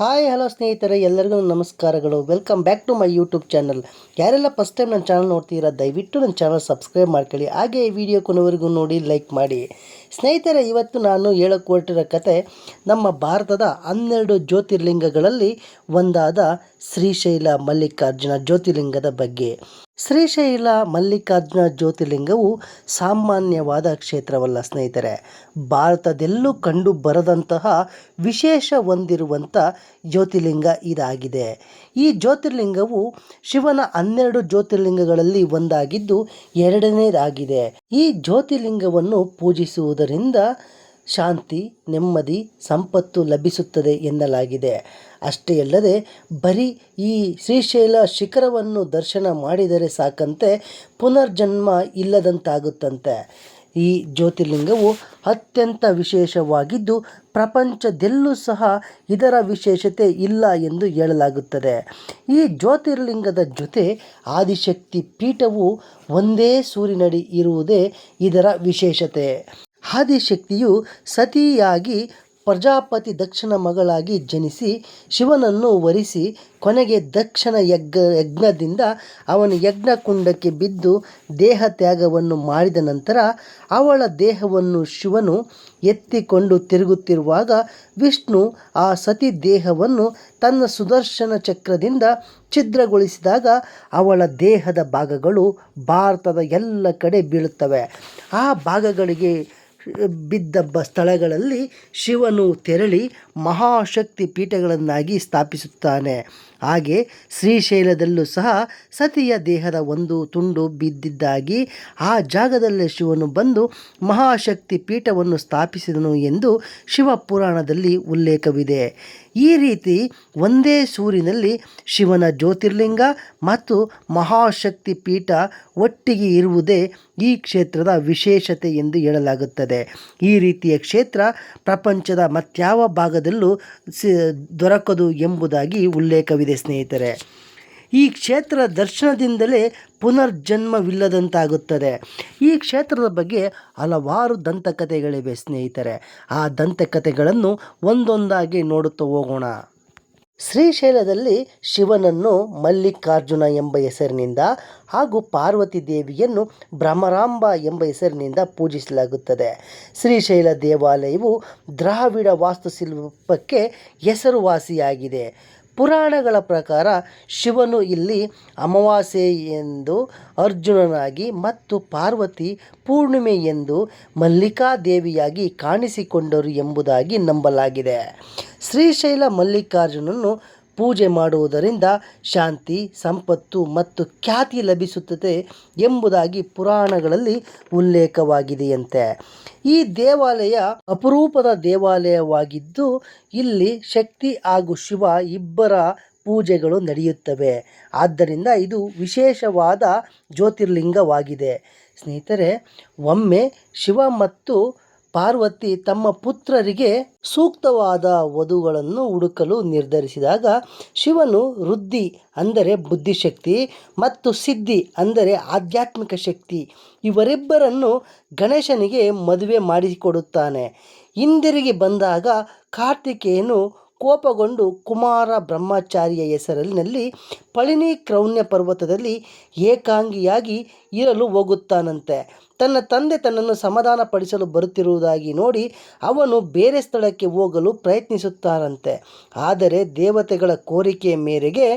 Hi, hello ಸ್ನೇಹಿತರೆ, ಎಲ್ಲರಿಗೂ ನಮಸ್ಕಾರಗಳು. Welcome back to my YouTube channel ಯಾರೆಲ್ಲ ಫಸ್ಟ್ ಟೈಮ್ ನನ್ನ ಚಾನಲ್ ನೋಡ್ತೀರಾ, ದಯವಿಟ್ಟು ನನ್ನ ಚಾನಲ್ ಸಬ್ಸ್ಕ್ರೈಬ್ ಮಾಡ್ಕೊಳ್ಳಿ. ಹಾಗೆ ಈ ವಿಡಿಯೋ ಕೊನೆವರೆಗೂ ನೋಡಿ ಲೈಕ್ ಮಾಡಿ. ಸ್ನೇಹಿತರೆ, ಇವತ್ತು ನಾನು ಹೇಳಕ್ಕೆ ಕತೆ ನಮ್ಮ ಭಾರತದ ಹನ್ನೆರಡು ಜ್ಯೋತಿರ್ಲಿಂಗಗಳಲ್ಲಿ ಒಂದಾದ ಶ್ರೀಶೈಲ ಮಲ್ಲಿಕಾರ್ಜುನ ಜ್ಯೋತಿರ್ಲಿಂಗದ ಬಗ್ಗೆ. ಶ್ರೀಶೈಲ ಮಲ್ಲಿಕಾರ್ಜುನ ಜ್ಯೋತಿರ್ಲಿಂಗವು ಸಾಮಾನ್ಯವಾದ ಕ್ಷೇತ್ರವಲ್ಲ ಸ್ನೇಹಿತರೆ. ಭಾರತದೆಲ್ಲೂ ಕಂಡು ಬರದಂತಹ ವಿಶೇಷ ಹೊಂದಿರುವಂಥ ಜ್ಯೋತಿರ್ಲಿಂಗ ಇದಾಗಿದೆ. ಈ ಜ್ಯೋತಿರ್ಲಿಂಗವು ಶಿವನ ಹನ್ನೆರಡು ಜ್ಯೋತಿರ್ಲಿಂಗಗಳಲ್ಲಿ ಒಂದಾಗಿದ್ದು ಎರಡನೇದಾಗಿದೆ. ಈ ಜ್ಯೋತಿರ್ಲಿಂಗವನ್ನು ಪೂಜಿಸುವುದರಿಂದ ಶಾಂತಿ, ನೆಮ್ಮದಿ, ಸಂಪತ್ತು ಲಭಿಸುತ್ತದೆ ಎನ್ನಲಾಗಿದೆ. ಅಷ್ಟೇ ಅಲ್ಲದೆ, ಬರೀ ಈ ಶ್ರೀಶೈಲ ಶಿಖರವನ್ನು ದರ್ಶನ ಮಾಡಿದರೆ ಸಾಕಂತೆ ಪುನರ್ಜನ್ಮ ಇಲ್ಲದಂತಾಗುತ್ತಂತೆ. ಈ ಜ್ಯೋತಿರ್ಲಿಂಗವು ಅತ್ಯಂತ ವಿಶೇಷವಾಗಿದ್ದು, ಪ್ರಪಂಚದೆಲ್ಲೂ ಸಹ ಇದರ ವಿಶೇಷತೆ ಇಲ್ಲ ಎಂದು ಹೇಳಲಾಗುತ್ತದೆ. ಈ ಜ್ಯೋತಿರ್ಲಿಂಗದ ಜೊತೆ ಆದಿಶಕ್ತಿ ಪೀಠವು ಒಂದೇ ಸೂರಿನಡಿ ಇರುವುದೇ ಇದರ ವಿಶೇಷತೆ. ಆದಿಶಕ್ತಿಯು ಸತಿಯಾಗಿ ಪ್ರಜಾಪತಿ ದಕ್ಷನ ಮಗಳಾಗಿ ಜನಿಸಿ ಶಿವನನ್ನು ವರಿಸಿ ಕೊನೆಗೆ ದಕ್ಷನ ಯಜ್ಞ ಯಜ್ಞದಿಂದ ಅವನು ಯಜ್ಞಕುಂಡಕ್ಕೆ ಬಿದ್ದು ದೇಹ ತ್ಯಾಗವನ್ನು ಮಾಡಿದ ನಂತರ ಅವಳ ದೇಹವನ್ನು ಶಿವನು ಎತ್ತಿಕೊಂಡು ತಿರುಗುತ್ತಿರುವಾಗ ವಿಷ್ಣು ಆ ಸತಿ ದೇಹವನ್ನು ತನ್ನ ಸುದರ್ಶನ ಚಕ್ರದಿಂದ ಛಿದ್ರಗೊಳಿಸಿದಾಗ ಅವಳ ದೇಹದ ಭಾಗಗಳು ಭಾರತದ ಎಲ್ಲ ಕಡೆ ಬೀಳುತ್ತವೆ. ಆ ಭಾಗಗಳಿಗೆ ಬಿದ್ದ ಬ ಸ್ಥಳಗಳಲ್ಲಿ ಶಿವನು ತೆರಳಿ ಮಹಾಶಕ್ತಿ ಪೀಠಗಳನ್ನಾಗಿ ಸ್ಥಾಪಿಸುತ್ತಾನೆ. ಹಾಗೆ ಶ್ರೀಶೈಲದಲ್ಲೂ ಸಹ ಸತಿಯ ದೇಹದ ಒಂದು ತುಂಡು ಬಿದ್ದಿದ್ದಾಗಿ ಆ ಜಾಗದಲ್ಲೇ ಶಿವನು ಬಂದು ಮಹಾಶಕ್ತಿ ಪೀಠವನ್ನು ಸ್ಥಾಪಿಸಿದನು ಎಂದು ಶಿವಪುರಾಣದಲ್ಲಿ ಉಲ್ಲೇಖವಿದೆ. ಈ ರೀತಿ ಒಂದೇ ಸೂರಿನಲ್ಲಿ ಶಿವನ ಜ್ಯೋತಿರ್ಲಿಂಗ ಮತ್ತು ಮಹಾಶಕ್ತಿ ಪೀಠ ಒಟ್ಟಿಗೆ ಇರುವುದೇ ಈ ಕ್ಷೇತ್ರದ ವಿಶೇಷತೆ ಎಂದು ಹೇಳಲಾಗುತ್ತದೆ. ಈ ರೀತಿಯ ಕ್ಷೇತ್ರ ಪ್ರಪಂಚದ ಮತ್ಯಾವ ಭಾಗದಲ್ಲೂ ಸಿ ದೊರಕದು ಎಂಬುದಾಗಿ ಉಲ್ಲೇಖವಿದೆ ಸ್ನೇಹಿತರೆ. ಈ ಕ್ಷೇತ್ರ ದರ್ಶನದಿಂದಲೇ ಪುನರ್ಜನ್ಮವಿಲ್ಲದಂತಾಗುತ್ತದೆ. ಈ ಕ್ಷೇತ್ರದ ಬಗ್ಗೆ ಹಲವಾರು ದಂತಕತೆಗಳಿವೆ ಸ್ನೇಹಿತರೆ. ಆ ದಂತಕತೆಗಳನ್ನು ಒಂದೊಂದಾಗಿ ನೋಡುತ್ತಾ ಹೋಗೋಣ. ಶ್ರೀಶೈಲದಲ್ಲಿ ಶಿವನನ್ನು ಮಲ್ಲಿಕಾರ್ಜುನ ಎಂಬ ಹೆಸರಿನಿಂದ ಹಾಗೂ ಪಾರ್ವತಿ ದೇವಿಯನ್ನು ಭ್ರಮರಾಂಬ ಎಂಬ ಹೆಸರಿನಿಂದ ಪೂಜಿಸಲಾಗುತ್ತದೆ. ಶ್ರೀಶೈಲ ದೇವಾಲಯವು ದ್ರಾವಿಡ ವಾಸ್ತುಶಿಲ್ಪಕ್ಕೆ ಹೆಸರುವಾಸಿಯಾಗಿದೆ. ಪುರಾಣಗಳ ಪ್ರಕಾರ ಶಿವನು ಇಲ್ಲಿ ಅಮಾವಾಸ್ಯೆ ಎಂದು ಅರ್ಜುನನಾಗಿ ಮತ್ತು ಪಾರ್ವತಿ ಪೂರ್ಣಿಮೆ ಎಂದು ಮಲ್ಲಿಕಾದೇವಿಯಾಗಿ ಕಾಣಿಸಿಕೊಂಡರು ಎಂಬುದಾಗಿ ನಂಬಲಾಗಿದೆ. ಶ್ರೀಶೈಲ ಮಲ್ಲಿಕಾರ್ಜುನನ್ನು ಪೂಜೆ ಮಾಡುವುದರಿಂದ ಶಾಂತಿ, ಸಂಪತ್ತು ಮತ್ತು ಖ್ಯಾತಿ ಲಭಿಸುತ್ತದೆ ಎಂಬುದಾಗಿ ಪುರಾಣಗಳಲ್ಲಿ ಉಲ್ಲೇಖವಾಗಿದೆಯಂತೆ. ಈ ದೇವಾಲಯ ಅಪರೂಪದ ದೇವಾಲಯವಾಗಿದ್ದು, ಇಲ್ಲಿ ಶಕ್ತಿ ಹಾಗೂ ಶಿವ ಇಬ್ಬರ ಪೂಜೆಗಳು ನಡೆಯುತ್ತವೆ. ಆದ್ದರಿಂದ ಇದು ವಿಶೇಷವಾದ ಜ್ಯೋತಿರ್ಲಿಂಗವಾಗಿದೆ. ಸ್ನೇಹಿತರೆ, ಒಮ್ಮೆ ಶಿವ ಮತ್ತು ಪಾರ್ವತಿ ತಮ್ಮ ಪುತ್ರರಿಗೆ ಸೂಕ್ತವಾದ ವಧುಗಳನ್ನು ಹುಡುಕಲು ನಿರ್ಧರಿಸಿದಾಗ ಶಿವನು ವೃದ್ಧಿ ಅಂದರೆ ಬುದ್ಧಿಶಕ್ತಿ ಮತ್ತು ಸಿದ್ಧಿ ಅಂದರೆ ಆಧ್ಯಾತ್ಮಿಕ ಶಕ್ತಿ ಇವರಿಬ್ಬರನ್ನು ಗಣೇಶನಿಗೆ ಮದುವೆ ಮಾಡಿಸಿಕೊಡುತ್ತಾನೆ ಹಿಂದಿರುಗಿ ಬಂದಾಗ ಕಾರ್ತಿಕೇಯನು ಕೋಪಗೊಂಡು ಕುಮಾರ ಬ್ರಹ್ಮಚಾರಿಯ ಹೆಸರಿನಲ್ಲಿ ಪಳಿನಿ ಕ್ರೌಣ್ಯ ಪರ್ವತದಲ್ಲಿ ಏಕಾಂಗಿಯಾಗಿ ಇರಲು ಹೋಗುತ್ತಾನಂತೆ. ತನ್ನ ತಂದೆ ತನ್ನನ್ನು ಸಮಾಧಾನಪಡಿಸಲು ಬರುತ್ತಿರುವುದಾಗಿ ನೋಡಿ ಅವನು ಬೇರೆ ಸ್ಥಳಕ್ಕೆ ಹೋಗಲು ಪ್ರಯತ್ನಿಸುತ್ತಾನಂತೆ ಆದರೆ ದೇವತೆಗಳ ಕೋರಿಕೆಯ ಮೇರೆಗೆ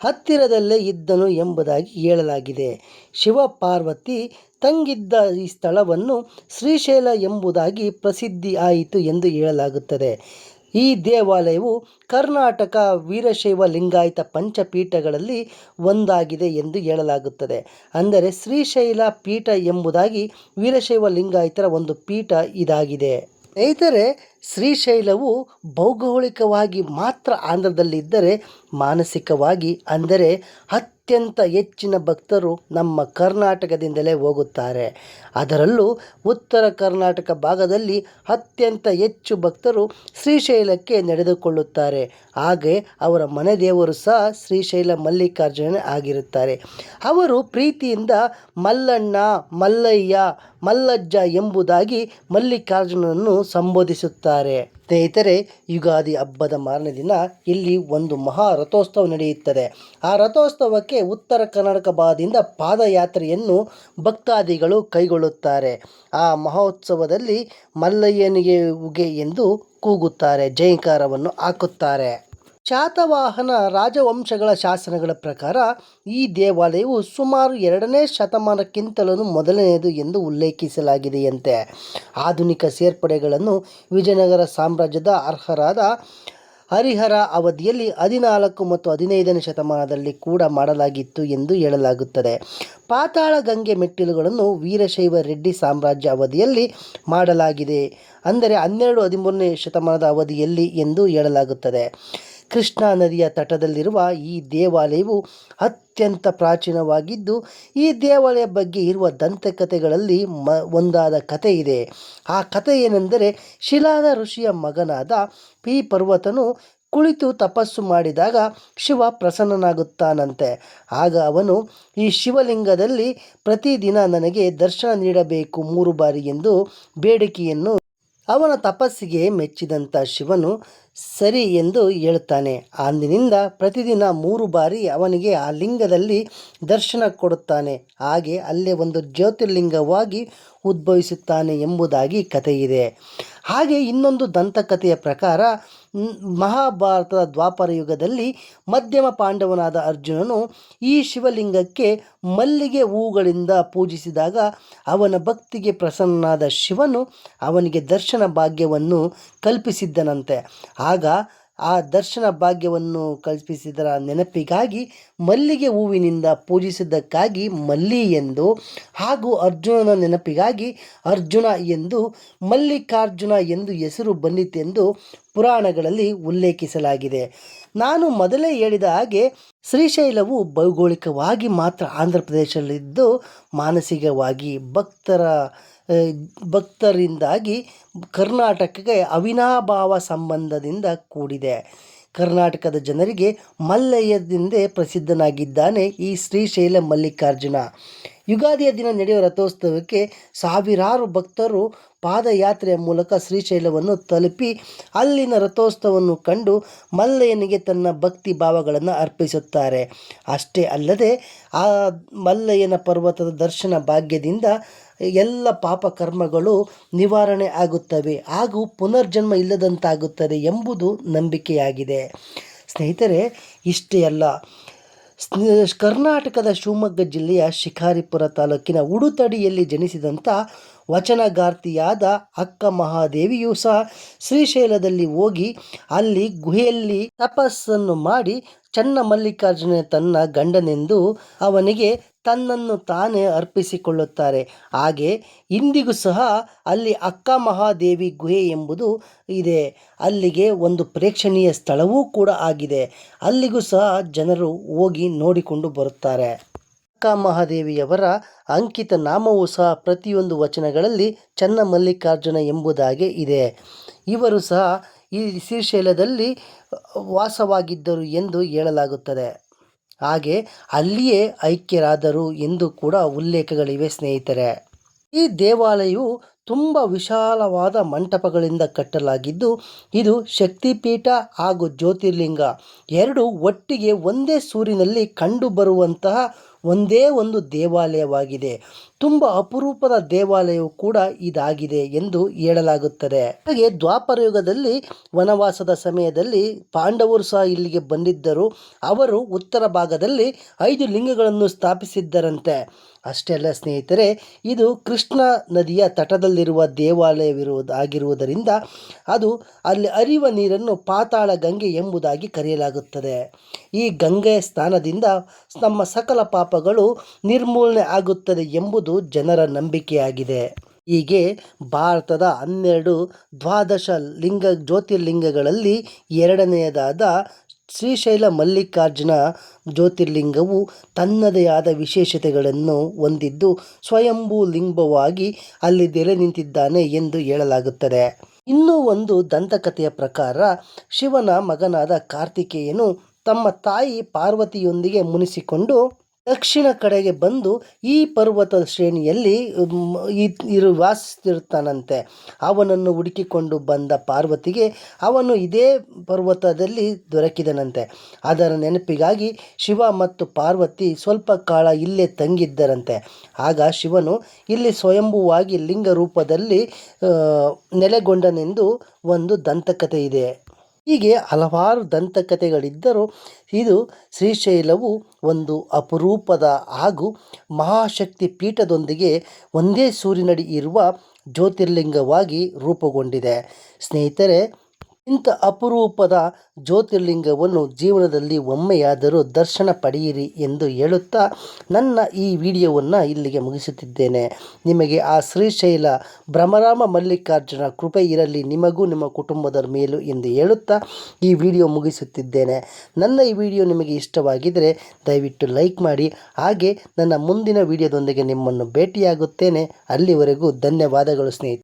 ಹತ್ತಿರದಲ್ಲೇ ಇದ್ದನು ಎಂಬುದಾಗಿ ಹೇಳಲಾಗಿದೆ. ಶಿವ ಪಾರ್ವತಿ ತಂಗಿದ್ದ ಈ ಸ್ಥಳವನ್ನು ಶ್ರೀಶೈಲ ಎಂಬುದಾಗಿ ಪ್ರಸಿದ್ಧಿ ಆಯಿತು ಎಂದು ಹೇಳಲಾಗುತ್ತದೆ. ಈ ದೇವಾಲಯವು ಕರ್ನಾಟಕ ವೀರಶೈವ ಲಿಂಗಾಯತ ಪಂಚಪೀಠಗಳಲ್ಲಿ ಒಂದಾಗಿದೆ ಎಂದು ಹೇಳಲಾಗುತ್ತದೆ. ಅಂದರೆ ಶ್ರೀಶೈಲ ಪೀಠ ಎಂಬುದಾಗಿ ವೀರಶೈವ ಲಿಂಗಾಯತರ ಒಂದು ಪೀಠ ಇದಾಗಿದೆ. ಸ್ನೇಹಿತರೆ, ಶ್ರೀಶೈಲವು ಭೌಗೋಳಿಕವಾಗಿ ಮಾತ್ರ ಆಂಧ್ರದಲ್ಲಿದ್ದರೆ ಮಾನಸಿಕವಾಗಿ ಅಂದರೆ ಅತ್ಯಂತ ಹೆಚ್ಚಿನ ಭಕ್ತರು ನಮ್ಮ ಕರ್ನಾಟಕದಿಂದಲೇ ಹೋಗುತ್ತಾರೆ. ಅದರಲ್ಲೂ ಉತ್ತರ ಕರ್ನಾಟಕ ಭಾಗದಲ್ಲಿ ಅತ್ಯಂತ ಹೆಚ್ಚು ಭಕ್ತರು ಶ್ರೀಶೈಲಕ್ಕೆ ನಡೆದುಕೊಳ್ಳುತ್ತಾರೆ. ಹಾಗೆ ಅವರ ಮನೆ ದೇವರು ಸಹ ಶ್ರೀಶೈಲ ಮಲ್ಲಿಕಾರ್ಜುನ ಆಗಿರುತ್ತಾರೆ. ಅವರು ಪ್ರೀತಿಯಿಂದ ಮಲ್ಲಣ್ಣ, ಮಲ್ಲಯ್ಯ, ಮಲ್ಲಜ್ಜ ಎಂಬುದಾಗಿ ಮಲ್ಲಿಕಾರ್ಜುನನನ್ನು ಸಂಬೋಧಿಸುತ್ತಾರೆ. ಸ್ನೇಹಿತರೆ, ಯುಗಾದಿ ಹಬ್ಬದ ಮಾರನೇ ದಿನ ಇಲ್ಲಿ ಒಂದು ಮಹಾ ರಥೋತ್ಸವ ನಡೆಯುತ್ತದೆ. ಆ ರಥೋತ್ಸವಕ್ಕೆ ಉತ್ತರ ಕರ್ನಾಟಕ ಭಾಗದಿಂದ ಪಾದಯಾತ್ರೆಯನ್ನು ಭಕ್ತಾದಿಗಳು ಕೈಗೊಳ್ಳುತ್ತಾರೆ. ಆ ಮಹೋತ್ಸವದಲ್ಲಿ ಮಲ್ಲಯ್ಯನಿಗೆ ಉಗೆ ಎಂದು ಕೂಗುತ್ತಾರೆ ಜೈಕಾರವನ್ನು ಹಾಕುತ್ತಾರೆ. ಶಾತವಾಹನ ರಾಜವಂಶಗಳ ಶಾಸನಗಳ ಪ್ರಕಾರ ಈ ದೇವಾಲಯವು ಸುಮಾರು ಎರಡನೇ ಶತಮಾನಕ್ಕಿಂತಲೂ ಮೊದಲನೆಯದು ಎಂದು ಉಲ್ಲೇಖಿಸಲಾಗಿದೆಯಂತೆ. ಆಧುನಿಕ ಸೇರ್ಪಡೆಗಳನ್ನು ವಿಜಯನಗರ ಸಾಮ್ರಾಜ್ಯದ ಅರ್ಹರಾದ ಹರಿಹರ ಅವಧಿಯಲ್ಲಿ ಹದಿನಾಲ್ಕು ಮತ್ತು ಹದಿನೈದನೇ ಶತಮಾನದಲ್ಲಿ ಕೂಡ ಮಾಡಲಾಗಿತ್ತು ಎಂದು ಹೇಳಲಾಗುತ್ತದೆ. ಪಾತಾಳ ಗಂಗೆ ಮೆಟ್ಟಿಲುಗಳನ್ನು ವೀರಶೈವ ರೆಡ್ಡಿ ಸಾಮ್ರಾಜ್ಯ ಅವಧಿಯಲ್ಲಿ ಮಾಡಲಾಗಿದೆ ಅಂದರೆ ಹನ್ನೆರಡು ಹದಿಮೂರನೇ ಶತಮಾನದ ಅವಧಿಯಲ್ಲಿ ಎಂದು ಹೇಳಲಾಗುತ್ತದೆ. ಕೃಷ್ಣಾ ನದಿಯ ತಟದಲ್ಲಿರುವ ಈ ದೇವಾಲಯವು ಅತ್ಯಂತ ಪ್ರಾಚೀನವಾಗಿದ್ದು, ಈ ದೇವಾಲಯ ಬಗ್ಗೆ ಇರುವ ದಂತಕಥೆಗಳಲ್ಲಿ ಮ, ಒಂದಾದ ಕಥೆ ಇದೆ. ಆ ಕಥೆ ಏನೆಂದರೆ, ಶಿಲಾದ ಋಷಿಯ ಮಗನಾದ ಪಿ ಪರ್ವತನು ಕುಳಿತು ತಪಸ್ಸು ಮಾಡಿದಾಗ ಶಿವ ಪ್ರಸನ್ನನಾಗುತ್ತಾನಂತೆ. ಆಗ ಅವನು, ಈ ಶಿವಲಿಂಗದಲ್ಲಿ ಪ್ರತಿದಿನ ನನಗೆ ದರ್ಶನ ನೀಡಬೇಕು ಮೂರು ಬಾರಿ ಎಂದು ಬೇಡಿಕೆಯನ್ನು ಅವನ ತಪಸ್ಸಿಗೆ ಮೆಚ್ಚಿದಂಥ ಶಿವನು ಸರಿ ಎಂದು ಹೇಳುತ್ತಾನೆ. ಅಂದಿನಿಂದ ಪ್ರತಿದಿನ ಮೂರು ಬಾರಿ ಅವನಿಗೆ ಆ ಲಿಂಗದಲ್ಲಿ ದರ್ಶನ ಕೊಡುತ್ತಾನೆ. ಹಾಗೆ ಅಲ್ಲೇ ಒಂದು ಜ್ಯೋತಿರ್ಲಿಂಗವಾಗಿ ಉದ್ಭವಿಸುತ್ತಾನೆ ಎಂಬುದಾಗಿ ಕಥೆಯಿದೆ. ಹಾಗೆ ಇನ್ನೊಂದು ದಂತಕಥೆಯ ಪ್ರಕಾರ ಮಹಾಭಾರತದ ದ್ವಾಪರ ಯುಗದಲ್ಲಿ ಮಧ್ಯಮ ಪಾಂಡವನಾದ ಅರ್ಜುನನು ಈ ಶಿವಲಿಂಗಕ್ಕೆ ಮಲ್ಲಿಗೆ ಹೂಗಳಿಂದ ಪೂಜಿಸಿದಾಗ ಅವನ ಭಕ್ತಿಗೆ ಪ್ರಸನ್ನನಾದ ಶಿವನು ಅವನಿಗೆ ದರ್ಶನ ಭಾಗ್ಯವನ್ನು ಕಲ್ಪಿಸಿದ್ದನಂತೆ. ಆಗ ಆ ದರ್ಶನ ಭಾಗ್ಯವನ್ನು ಕಲ್ಪಿಸಿದರ ನೆನಪಿಗಾಗಿ ಮಲ್ಲಿಗೆ ಹೂವಿನಿಂದ ಪೂಜಿಸಿದ್ದಕ್ಕಾಗಿ ಮಲ್ಲಿ ಎಂದು ಹಾಗೂ ಅರ್ಜುನನ ನೆನಪಿಗಾಗಿ ಅರ್ಜುನ ಎಂದು, ಮಲ್ಲಿಕಾರ್ಜುನ ಎಂದು ಹೆಸರು ಬಂದಿತೆಂದು ಪುರಾಣಗಳಲ್ಲಿ ಉಲ್ಲೇಖಿಸಲಾಗಿದೆ. ನಾನು ಮೊದಲೇ ಹೇಳಿದ ಹಾಗೆ ಶ್ರೀಶೈಲವು ಭೌಗೋಳಿಕವಾಗಿ ಮಾತ್ರ ಆಂಧ್ರ ಪ್ರದೇಶದಲ್ಲಿದ್ದು ಮಾನಸಿಕವಾಗಿ ಭಕ್ತರ ಭಕ್ತರಿಂದಾಗಿ ಕರ್ನಾಟಕಕ್ಕೆ ಅವಿನಾಭಾವ ಸಂಬಂಧದಿಂದ ಕೂಡಿದೆ. ಕರ್ನಾಟಕದ ಜನರಿಗೆ ಮಲ್ಲಯ್ಯದಿಂದೇ ಪ್ರಸಿದ್ಧನಾಗಿದ್ದಾನೆ ಈ ಶ್ರೀಶೈಲ ಮಲ್ಲಿಕಾರ್ಜುನ. ಯುಗಾದಿಯ ದಿನ ನಡೆಯುವ ರಥೋತ್ಸವಕ್ಕೆ ಸಾವಿರಾರು ಭಕ್ತರು ಪಾದಯಾತ್ರೆಯ ಮೂಲಕ ಶ್ರೀಶೈಲವನ್ನು ತಲುಪಿ ಅಲ್ಲಿನ ರಥೋತ್ಸವವನ್ನು ಕಂಡು ಮಲ್ಲಯ್ಯನಿಗೆ ತನ್ನ ಭಕ್ತಿ ಭಾವಗಳನ್ನು ಅರ್ಪಿಸುತ್ತಾರೆ. ಅಷ್ಟೇ ಅಲ್ಲದೆ ಆ ಮಲ್ಲಯ್ಯನ ಪರ್ವತದ ದರ್ಶನ ಭಾಗ್ಯದಿಂದ ಎಲ್ಲ ಪಾಪ ಕರ್ಮಗಳು ನಿವಾರಣೆ ಆಗುತ್ತವೆ. ಹಾಗೂ ಪುನರ್ಜನ್ಮ ಇಲ್ಲದಂತಾಗುತ್ತದೆ ಎಂಬುದು ನಂಬಿಕೆಯಾಗಿದೆ. ಸ್ನೇಹಿತರೆ, ಇಷ್ಟೇ ಅಲ್ಲ. ಕರ್ನಾಟಕದ ಶಿವಮೊಗ್ಗ ಜಿಲ್ಲೆಯ ಶಿಕಾರಿಪುರ ತಾಲೂಕಿನ ಉಡುತಡಿಯಲ್ಲಿ ಜನಿಸಿದಂಥ ವಚನಗಾರ್ತಿಯಾದ ಅಕ್ಕ ಮಹಾದೇವಿಯು ಸಹ ಶ್ರೀಶೈಲದಲ್ಲಿ ಹೋಗಿ ಅಲ್ಲಿ ಗುಹೆಯಲ್ಲಿ ತಪಸ್ಸನ್ನು ಮಾಡಿ ಚನ್ನ ಮಲ್ಲಿಕಾರ್ಜುನ ತನ್ನ ಗಂಡನೆಂದು ಅವನಿಗೆ ತನ್ನನ್ನು ತಾನೇ ಅರ್ಪಿಸಿಕೊಳ್ಳುತ್ತಾರೆ. ಹಾಗೆ ಇಂದಿಗೂ ಸಹ ಅಲ್ಲಿ ಅಕ್ಕ ಮಹಾದೇವಿ ಗುಹೆ ಎಂಬುದು ಇದೆ. ಅಲ್ಲಿಗೆ ಒಂದು ಪ್ರೇಕ್ಷಣೀಯ ಸ್ಥಳವೂ ಕೂಡ ಆಗಿದೆ. ಅಲ್ಲಿಗೂ ಸಹ ಜನರು ಹೋಗಿ ನೋಡಿಕೊಂಡು ಬರುತ್ತಾರೆ. ಅಕ್ಕ ಮಹಾದೇವಿಯವರ ಅಂಕಿತ ನಾಮವೂ ಸಹ ಪ್ರತಿಯೊಂದು ವಚನಗಳಲ್ಲಿ ಚನ್ನ ಮಲ್ಲಿಕಾರ್ಜುನ ಎಂಬುದಾಗಿ ಇದೆ. ಇವರು ಸಹ ಈ ಶ್ರೀಶೈಲದಲ್ಲಿ ವಾಸವಾಗಿದ್ದರು ಎಂದು ಹೇಳಲಾಗುತ್ತದೆ. ಹಾಗೆ ಅಲ್ಲಿಯೇ ಐಕ್ಯರಾದರು ಎಂದು ಕೂಡ ಉಲ್ಲೇಖಗಳಿವೆ, ಸ್ನೇಹಿತರೆ. ಈ ದೇವಾಲಯವು ತುಂಬ ವಿಶಾಲವಾದ ಮಂಟಪಗಳಿಂದ ಕಟ್ಟಲಾಗಿದ್ದು, ಇದು ಶಕ್ತಿಪೀಠ ಹಾಗೂ ಜ್ಯೋತಿರ್ಲಿಂಗ ಎರಡು ಒಟ್ಟಿಗೆ ಒಂದೇ ಸೂರಿನಲ್ಲಿ ಕಂಡುಬರುವಂತಹ ಒಂದೇ ಒಂದು ದೇವಾಲಯವಾಗಿದೆ. ತುಂಬ ಅಪರೂಪದ ದೇವಾಲಯವು ಕೂಡ ಇದಾಗಿದೆ ಎಂದು ಹೇಳಲಾಗುತ್ತದೆ. ಹಾಗೆ ದ್ವಾಪರ ಯುಗದಲ್ಲಿ, ವನವಾಸದ ಸಮಯದಲ್ಲಿ ಪಾಂಡವರು ಸಹ ಇಲ್ಲಿಗೆ ಬಂದಿದ್ದರು. ಅವರು ಉತ್ತರ ಭಾಗದಲ್ಲಿ ಐದು ಲಿಂಗಗಳನ್ನು ಸ್ಥಾಪಿಸಿದ್ದರಂತೆ. ಅಷ್ಟೇ ಅಲ್ಲ ಸ್ನೇಹಿತರೆ, ಇದು ಕೃಷ್ಣ ನದಿಯ ತಟದಲ್ಲಿರುವ ದೇವಾಲಯವಿರುವುದು ಆಗಿರುವುದರಿಂದ ಅದು ಅಲ್ಲಿ ಅರಿವ ನೀರನ್ನು ಪಾತಾಳ ಗಂಗೆ ಎಂಬುದಾಗಿ ಕರೆಯಲಾಗುತ್ತದೆ. ಈ ಗಂಗೆಯ ಸ್ನಾನದಿಂದ ನಮ್ಮ ಸಕಲ ಪಾಪಗಳು ನಿರ್ಮೂಲನೆ ಆಗುತ್ತದೆ ಎಂಬುದು ಜನರ ನಂಬಿಕೆಯಾಗಿದೆ. ಹೀಗೆ ಭಾರತದ ಹನ್ನೆರಡು ದ್ವಾದಶ ಲಿಂಗ ಜ್ಯೋತಿರ್ಲಿಂಗಗಳಲ್ಲಿ ಎರಡನೆಯದಾದ ಶ್ರೀಶೈಲ ಮಲ್ಲಿಕಾರ್ಜುನ ಜ್ಯೋತಿರ್ಲಿಂಗವು ತನ್ನದೇ ಆದ ವಿಶೇಷತೆಗಳನ್ನು ಹೊಂದಿದ್ದು ಸ್ವಯಂಭೂ ಲಿಂಗವಾಗಿ ಅಲ್ಲಿ ನೆಲೆ ನಿಂತಿದ್ದಾನೆ ಎಂದು ಹೇಳಲಾಗುತ್ತದೆ. ಇನ್ನೂ ಒಂದು ದಂತಕಥೆಯ ಪ್ರಕಾರ ಶಿವನ ಮಗನಾದ ಕಾರ್ತಿಕೇಯನು ತಮ್ಮ ತಾಯಿ ಪಾರ್ವತಿಯೊಂದಿಗೆ ಮುನಿಸಿಕೊಂಡು ದಕ್ಷಿಣ ಕಡೆಗೆ ಬಂದು ಈ ಪರ್ವತ ಶ್ರೇಣಿಯಲ್ಲಿ ಇರು ವಾಸಿಸ್ತಿರ್ತಾನಂತೆ. ಅವನನ್ನು ಹುಡುಕಿಕೊಂಡು ಬಂದ ಪಾರ್ವತಿಗೆ ಅವನು ಇದೇ ಪರ್ವತದಲ್ಲಿ ದೊರಕಿದನಂತೆ. ಅದರ ನೆನಪಿಗಾಗಿ ಶಿವ ಮತ್ತು ಪಾರ್ವತಿ ಸ್ವಲ್ಪ ಕಾಲ ಇಲ್ಲೇ ತಂಗಿದ್ದರಂತೆ. ಆಗ ಶಿವನು ಇಲ್ಲಿ ಸ್ವಯಂಭುವಾಗಿ ಲಿಂಗ ರೂಪದಲ್ಲಿ ನೆಲೆಗೊಂಡನೆಂದು ಒಂದು ದಂತಕಥೆ ಇದೆ ಹೀಗೆ ಹಲವಾರು ದಂತಕಥೆಗಳಿದ್ದರೂ ಇದು ಶ್ರೀಶೈಲವು ಒಂದು ಅಪರೂಪದ ಹಾಗೂ ಮಹಾಶಕ್ತಿ ಪೀಠದೊಂದಿಗೆ ಒಂದೇ ಸೂರಿನಡಿ ಇರುವ ಜ್ಯೋತಿರ್ಲಿಂಗವಾಗಿ ರೂಪುಗೊಂಡಿದೆ. ಸ್ನೇಹಿತರೆ ಇಂಥ ಅಪರೂಪದ ಜ್ಯೋತಿರ್ಲಿಂಗವನ್ನು ಜೀವನದಲ್ಲಿ ಒಮ್ಮೆಯಾದರೂ ದರ್ಶನ ಪಡೆಯಿರಿ ಎಂದು ಹೇಳುತ್ತಾ ನನ್ನ ಈ ವಿಡಿಯೋವನ್ನು ಇಲ್ಲಿಗೆ ಮುಗಿಸುತ್ತಿದ್ದೇನೆ. ನಿಮಗೆ ಆ ಶ್ರೀಶೈಲ ಭ್ರಮರಾಮ ಮಲ್ಲಿಕಾರ್ಜುನ ಕೃಪೆ ಇರಲಿ, ನಿಮಗೂ ನಿಮ್ಮ ಕುಟುಂಬದ ಮೇಲೂ ಎಂದು ಹೇಳುತ್ತಾ ಈ ವಿಡಿಯೋ ಮುಗಿಸುತ್ತಿದ್ದೇನೆ. ನನ್ನ ಈ ವಿಡಿಯೋ ನಿಮಗೆ ಇಷ್ಟವಾಗಿದ್ದರೆ ದಯವಿಟ್ಟು ಲೈಕ್ ಮಾಡಿ, ಹಾಗೆ ನನ್ನ ಮುಂದಿನ ವಿಡಿಯೋದೊಂದಿಗೆ ನಿಮ್ಮನ್ನು ಭೇಟಿಯಾಗುತ್ತೇನೆ. ಅಲ್ಲಿವರೆಗೂ ಧನ್ಯವಾದಗಳು ಸ್ನೇಹಿತರೆ.